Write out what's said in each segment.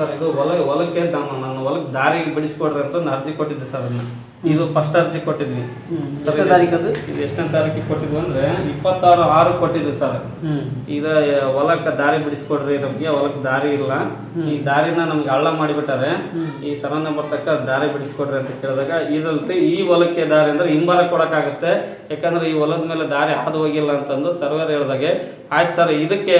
Sir ಇದು ಹೊಲ ಹೊಲಕ್ಕೆ ನಮ್ಮ ನನ್ನ ಹೊಲಕ್ಕೆ ದಾರಿಗೆ ಬಿಡಿಸ್ಕೊಡ್ರಿ ಅಂತ ಒಂದು ಅರ್ಜಿ ಕೊಟ್ಟಿದ್ದೆ ಸರ್ ಅದನ್ನ. ಇದು ಫಸ್ಟ್ ಅರ್ಜಿ ಕೊಟ್ಟಿದ್ವಿ. ಎಷ್ಟನೇ ತಾರೀಕು ಅದು? ಇದು ಎಷ್ಟನೇ ತಾರೀಕಿಗೆ ಕೊಟ್ಟಿದ್ವಿ ಅಂದ್ರೆ ಇಪ್ಪತ್ತಾರು ಆರು ಕೊಟ್ಟಿದ್ವಿ ಸರ್. ಈಗ ಇದ ಹೊಲಕ್ಕೆ ದಾರಿ ಬಿಡಿಸ್ಕೊಡ್ರಿ ನಮ್ಗೆ ಹೊಲಕ್ಕೆ ದಾರಿ ಇಲ್ಲ. ಈ ದಾರಿನ ನಮ್ಗೆ ಹಳ್ಳ ಮಾಡಿಬಿಟ್ಟಾರೆ. ಈ ಸರನ್ನ ಬರ್ತಕ್ಕ ದಾರಿ ಬಿಡಿಸ್ಕೊಡ್ರಿ ಅಂತ ಕೇಳಿದಾಗ ಇದಲ್ತಿ ಈ ಹೊಲಕ್ಕೆ ದಾರಿ ಅಂದ್ರೆ ಹಿಂಬಾಲ ಕೊಡಕ್ಕಾಗತ್ತೆ. ಯಾಕಂದ್ರೆ ಈ ಹೊಲದ ಮೇಲೆ ದಾರಿ ಹಾದು ಹೋಗಿಲ್ಲ ಅಂತಂದು ಸರ್ವೇರ್ ಹೇಳಿದಾಗೆ ಆಯ್ತು ಸರ್ ಇದಕ್ಕೆ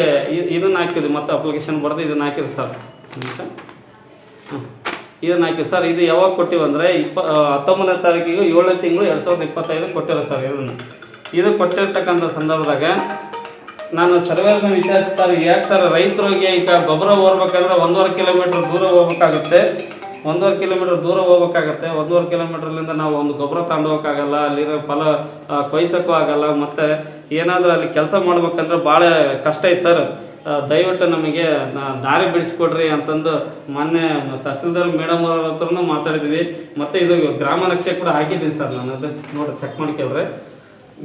ಇದನ್ನ ಹಾಕಿದ್ವಿ ಮತ್ತೆ ಅಪ್ಲಿಕೇಶನ್ ಬರೆದು ಇದನ್ನ ಹಾಕಿದ್ವಿ ಸರ್. ಹ್ಮ್. ಇದನ್ನು ಹಾಕಿ ಸರ್? ಇದು ಯಾವಾಗ ಕೊಟ್ಟಿವಿ ಅಂದರೆ ಇಪ್ಪ ಹತ್ತೊಂಬತ್ತನೇ ತಾರೀಕಿಗೆ ಏಳನೇ ತಿಂಗಳು ಎರಡು ಸಾವಿರದ ಇಪ್ಪತ್ತೈದು ಕೊಟ್ಟಿರೋ ಸರ್ ಇದನ್ನು. ಇದು ಕೊಟ್ಟಿರ್ತಕ್ಕಂಥ ಸಂದರ್ಭದಾಗ ನಾನು ಸರ್ವೇರ್ನ ವಿಚಾರಿಸ್ತಾರೆ ಯಾಕೆ ಸರ್? ರೈತರಿಗೆ ಈಗ ಗೊಬ್ಬರ ಹೋಗ್ಬೇಕಂದ್ರೆ ಒಂದೂವರೆ ಕಿಲೋಮೀಟ್ರ್ ದೂರ ಹೋಗ್ಬೇಕಾಗುತ್ತೆ. ಒಂದೂವರೆ ಕಿಲೋಮೀಟ್ರ್ ದೂರ ಹೋಗ್ಬೇಕಾಗತ್ತೆ. ಒಂದೂವರೆ ಕಿಲೋಮೀಟ್ರ್ಲಿಂದ ನಾವು ಒಂದು ಗೊಬ್ಬರ ತಗೊಂಡೋಗೋಕ್ಕಾಗಲ್ಲ. ಅಲ್ಲಿರೋ ಫಲ ಕೊಯ್ಸೋಕ್ಕೂ ಆಗಲ್ಲ. ಮತ್ತು ಏನಾದರೂ ಅಲ್ಲಿ ಕೆಲಸ ಮಾಡ್ಬೇಕಂದ್ರೆ ಭಾಳ ಕಷ್ಟ ಐತೆ ಸರ್. ದಯವಿಟ್ಟು ನಮಗೆ ದಾರಿ ಬಿಡಿಸ್ಕೊಡ್ರಿ ಅಂತಂದು ಮೊನ್ನೆ ತಹಸೀಲ್ದಾರ್ ಮೇಡಮ್ ಅವ್ರ ಹತ್ರನೂ ಮಾತಾಡಿದ್ವಿ. ಮತ್ತೆ ಇದು ಗ್ರಾಮ ನಕ್ಷೆ ಕೂಡ ಹಾಕಿದ್ದೀನಿ ಸರ್ ನಾನು. ಅದು ನೋಡಿ ಚೆಕ್ ಮಾಡ್ಕೊಳ್ರಿ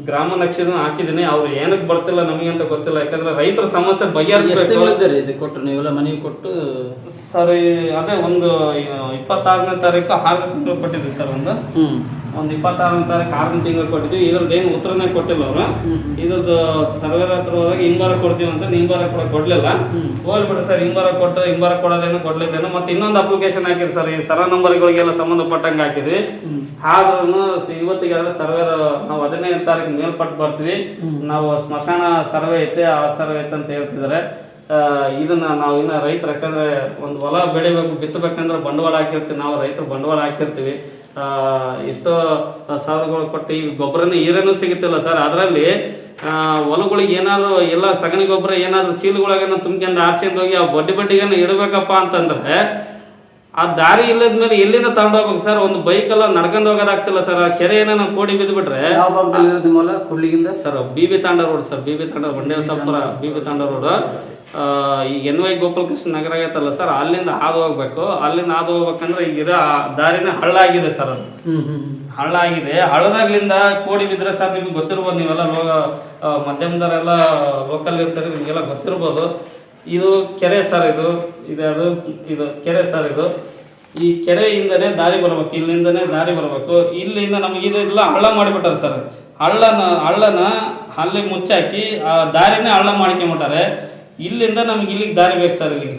ಗ್ರಾಮ ನಕ್ಷೆನೂ ಹಾಕಿದ್ದೀನಿ. ಅವ್ರು ಏನಕ್ಕೆ ಬರ್ತಿಲ್ಲ ನಮಗೆ ಅಂತ ಗೊತ್ತಿಲ್ಲ. ಯಾಕಂದ್ರೆ ರೈತರ ಸಮಸ್ಯೆ ಬಗೆಹರಿಸ್ತೀವಿ ಬಗೆಹರಿಸಬೇಕು ಕೊಟ್ಟು? ನೀವೆಲ್ಲ ಮನೆಗೆ ಕೊಟ್ಟು? ಸರ್ ಅದೇ ಒಂದು ಇಪ್ಪತ್ತಾರನೇ ತಾರೀಕು ಆರನೇ ಕೊಟ್ಟಿದ್ದೀವಿ ಕೊಟ್ಟಿದ್ವಿ ಸರ್ ಒಂದು. ಒಂದು ಇಪ್ಪತ್ತಾರನೇ ತಾರೀಕು ಆರನೇ ತಿಂಗಳು ಕೊಟ್ಟಿದ್ವಿ. ಇದ್ರದ್ದು ಏನು ಉತ್ತರನೇ ಕೊಟ್ಟಿಲ್ಲ ಅವರು. ಇದ್ರದ್ದು ಸರ್ವೇರ್ ಹತ್ರ ಹೋದಾಗ ಹಿಂಬಾರ ಕೊಡ್ತೀವಿ ಅಂತ ಹಿಂಬಾರ ಕೂಡ ಕೊಡ್ಲಿಲ್ಲ. ಹೋಗ್ಬಿಡ್ರಿ ಸರ್ ಹಿಂಬಾರ ಕೊಟ್ಟು ಹಿಂಬಾರ ಕೊಡೋದೇನು ಕೊಡ್ಲಿದ್ದೇನು ಮತ್ತೆ ಇನ್ನೊಂದು ಅಪ್ಲಿಕೇಶನ್ ಹಾಕಿದ್ರು ಸರ್. ಈ ಸರ ನಂಬರ್ಗಳಿಗೆಲ್ಲ ಸಂಬಂಧಪಟ್ಟಂಗೆ ಹಾಕಿದ್ವಿ. ಆದ್ರೂ ಇವತ್ತಿಗೆ ಸರ್ವೇರ್ ನಾವು ಹದಿನೈದು ತಾರೀಕು ಮೇಲ್ಪಟ್ಟು ಬರ್ತೀವಿ. ನಾವು ಸ್ಮಶಾನ ಸರ್ವೆ ಐತೆ ಆ ಸರ್ವೆ ಐತೆ ಅಂತ ಹೇಳ್ತಿದ್ದಾರೆ. ಇದನ್ನ ನಾವು ಇನ್ನ ರೈತರು ಯಾಕಂದ್ರೆ ಒಂದು ಹೊಲ ಬೆಳಿಬೇಕು ಬಿತ್ತಬೇಕಂದ್ರೆ ಬಂಡವಾಳ ಹಾಕಿರ್ತೀವಿ. ನಾವು ರೈತರು ಬಂಡವಾಳ ಹಾಕಿರ್ತೀವಿ. ಎಷ್ಟೋ ಸಾವಿರಗಳು ಕೊಟ್ಟು ಈ ಗೊಬ್ಬರನೇ ಈರೇನು ಸಿಗುತ್ತಿಲ್ಲ ಸರ್ ಅದರಲ್ಲಿ ಹೊಲಗಳಿಗೆ ಏನಾದ್ರು ಎಲ್ಲ ಸಗಣಿ ಗೊಬ್ಬರ ಏನಾದ್ರು ಚೀಲಗಳಾಗನ ತುಂಬ್ಕೊಂಡು ಆರ್ಸ್ಕೊಂಡು ಹೋಗಿ ಆ ಬಡ್ಡಿ ಬಡ್ಡಿಗನ್ನ ಇಡಬೇಕಪ್ಪ ಅಂತಂದ್ರೆ ಆ ದಾರಿ ಇಲ್ಲದ ಮೇಲೆ ಎಲ್ಲಿಂದ ತಗೊಂಡು ಹೋಗ್ಬೇಕು ಸರ್? ಒಂದು ಬೈಕ್ ಎಲ್ಲ ನಡ್ಕೊಂಡು ಹೋಗೋದಾಗ್ತಿಲ್ಲ ಸರ್. ಆ ಕೆರೆ ಏನೋ ಕೋಡಿ ನಿಮ್ಮ ಕುಳ್ಳಿಗಿಂದ sir B B Tanda road sir B B Tanda ಬಂಡೇವ B B Tanda road. ಈ ಎನ್ ವೈ ಗೋಪಾಲಕೃಷ್ಣ ನಗರ ಆಗೈತಲ್ಲ ಸರ್ ಅಲ್ಲಿಂದ ಹಾದು ಹೋಗ್ಬೇಕು. ಅಲ್ಲಿಂದ ಹಾದು ಹೋಗ್ಬೇಕಂದ್ರೆ ಈಗ ದಾರಿನ ಹಳ್ಳ ಆಗಿದೆ ಸರ್ ಅದು. ಹಳ್ಳ ಆಗಿದೆ ಹಳ್ಳದಾಗ್ಲಿಂದ ಕೋಡಿ ಬಿದ್ರೆ ಸರ್ ನಿಮ್ಗೆ ಗೊತ್ತಿರ್ಬೋದು ನೀವೆಲ್ಲ ಲೋ ಮಧ್ಯಮದವರೆಲ್ಲ ಲೋಕಲ್ ಇರ್ತಾರೆ ನಿಮಗೆಲ್ಲ ಗೊತ್ತಿರ್ಬೋದು. ಇದು ಕೆರೆ ಸರ್ ಇದು. ಇದು ಅದು ಇದು ಕೆರೆ ಸರ್ ಇದು. ಈ ಕೆರೆಯಿಂದನೇ ದಾರಿ ಬರ್ಬೇಕು ಇಲ್ಲಿಂದನೇ ದಾರಿ ಬರಬೇಕು. ಇಲ್ಲಿಂದ ನಮಗೆ ಇಲ್ಲ ಹಳ್ಳ ಮಾಡಿಬಿಟ್ಟಾರೆ ಸರ್. ಹಳ್ಳನ ಹಳ್ಳನ ಅಲ್ಲಿ ಮುಚ್ಚಾಕಿ ಆ ದಾರಿನೇ ಹಳ್ಳ ಮಾಡ್ಕೊಂಬಿಟ್ಟಾರೆ. ಇಲ್ಲಿಂದ ನಮ್ಗೆ ಇಲ್ಲಿಗೆ ದಾರಿ ಬೇಕು ಸರ್ ಇಲ್ಲಿಗೆ.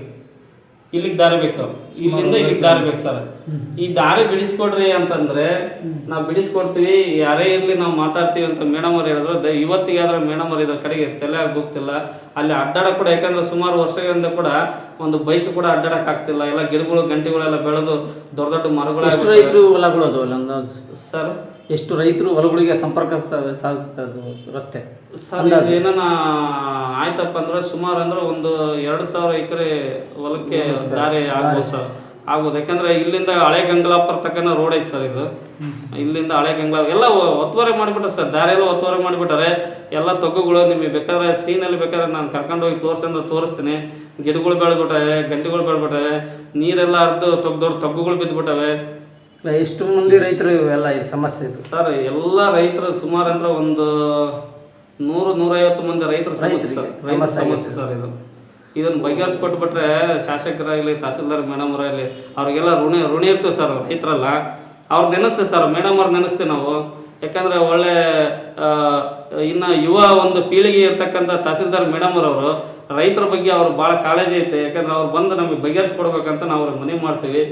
ಇಲ್ಲಿಗೆ ದಾರಿ ಬೇಕು. ಇಲ್ಲಿಂದ ಇಲ್ಲಿಗೆ ದಾರಿ ಬೇಕು ಸರ್. ಈ ದಾರಿ ಬಿಡಿಸ್ಕೊಡ್ರಿ ಅಂತಂದ್ರೆ ನಾವು ಬಿಡಿಸ್ಕೊಡ್ತೀವಿ. ಯಾರೇ ಇರ್ಲಿ ನಾವು ಮಾತಾಡ್ತೀವಿ ಅಂತ ಮೇಡಮ್ ಅವ್ರು ಹೇಳಿದ್ರು. ಇವತ್ತಿಗೆ ಆದ್ರೆ ಮೇಡಮ್ ಅವ್ರು ಇದ್ರ ಕಡೆಗೆ ತಲೆ ಹೋಗ್ತಿಲ್ಲ. ಅಲ್ಲಿ ಅಡ್ಡಾಡ ಕೂಡ ಯಾಕಂದ್ರೆ ಸುಮಾರು ವರ್ಷಗಳಿಂದ ಕೂಡ ಒಂದು ಬೈಕ್ ಕೂಡ ಅಡ್ಡಾಡಕ್ ಆಗ್ತಿಲ್ಲ. ಎಲ್ಲ ಗಿಡಗಳು ಗಂಟೆಗಳೆಲ್ಲ ಬೆಳೆದು ದೊಡ್ಡ ದೊಡ್ಡ ಮರಗಳು ಎಷ್ಟು ರೈತರು ಹೊಲಗಳು ಅದು? ಸರ್? ಎಷ್ಟು ರೈತರು ಹೊಲಗಳಿಗೆ ಸಂಪರ್ಕ ಸಾಧಿಸ್ತದೆ ರಸ್ತೆ? ಸರ್ ಏನಾನ ಆಯ್ತಪ್ಪ ಅಂದ್ರೆ ಸುಮಾರು ಅಂದ್ರೆ ಒಂದು ಎರಡು ಸಾವಿರ ಎಕರೆ ಹೊಲಕ್ಕೆ ದಾರಿ ಆಗ್ಬೋದು ಸರ್. ಆಗ್ಬೋದು. ಯಾಕಂದ್ರೆ ಇಲ್ಲಿಂದ ಹಳೆ ಗಂಗಲಾಪುರ ತಕ್ಕನ ರೋಡ್ ಐತೆ ಸರ್ ಇದು. ಇಲ್ಲಿಂದ ಹಳೆ ಗಂಗ್ಲಾ ಎಲ್ಲ ಒತ್ತುವರೆ ಮಾಡಿಬಿಟ್ರೆ ಸರ್. ದಾರಿ ಎಲ್ಲ ಒತ್ತುವರಿ ಮಾಡಿಬಿಟ್ಟಾರೆ. ಎಲ್ಲ ತೊಗ್ಗುಗಳು ನಿಮಗೆ ಬೇಕಾದ್ರೆ ಸೀನಲ್ಲಿ ಬೇಕಾದ್ರೆ ನಾನು ಕರ್ಕೊಂಡು ಹೋಗಿ ತೋರಿಸಂದ್ರೆ ತೋರಿಸ್ತೀನಿ. ಗಿಡಗಳು ಬೆಳೆದ್ಬಿಟ್ಟವೆ ಗಂಟೆಗಳು ಬೆಳೆದ್ಬಿಟ್ಟವೆ ನೀರೆಲ್ಲ ಅರ್ಧ ತೊಗ್ ದೊಡ್ಡ ತೊಗ್ಗುಗಳು ಬಿದ್ದುಬಿಟ್ಟವೆ. ಎಷ್ಟು ಮಂದಿ ರೈತರು ಇವೆಲ್ಲ ಈ ಸಮಸ್ಯೆ ಇದು? ಸರ್ ಎಲ್ಲ ರೈತರು ಸುಮಾರು ಅಂದ್ರೆ ಒಂದು ನೂರು ನೂರೈವತ್ತು ಮಂದಿ ರೈತರು ಸಮಸ್ಯೆ. ರೈತರ ಸಮಸ್ಯೆ ಸರ್ ಇದು. ಇದನ್ನ ಬಗೆಹರಿಸ್ಕೊಟ್ಬಿಟ್ರೆ ಶಾಸಕರಾಗಲಿ, ತಹಸೀಲ್ದಾರ್ ಮೇಡಮ್ ಅವರಾಗಲಿ ಅವ್ರಿಗೆಲ್ಲ ಋಣ, ಋಣಿ ಇರ್ತೀವಿ ಸರ್ ರೈತರಲ್ಲ. ಅವ್ರು ನೆನೆಸ್ತೀವಿ ಸರ್, ಮೇಡಮ್ ಅವ್ರು ನಾವು. ಯಾಕಂದ್ರೆ ಒಳ್ಳೆ ಇನ್ನು ಯುವ ಒಂದು ಪೀಳಿಗೆ ಇರ್ತಕ್ಕಂಥ ತಹಸೀಲ್ದಾರ್ ಮೇಡಮ್ ಅವರು ರೈತರ ಬಗ್ಗೆ ಅವ್ರು ಭಾಳ ಕಾಳಜಿ ಐತೆ. ಯಾಕಂದ್ರೆ ಅವ್ರು ಬಂದು ನಮಗೆ ಬಗೆಹರಿಸ್ಕೊಡ್ಬೇಕಂತ ನಾವು ಅವ್ರಿಗೆ ಮನವಿ ಮಾಡ್ತೀವಿ.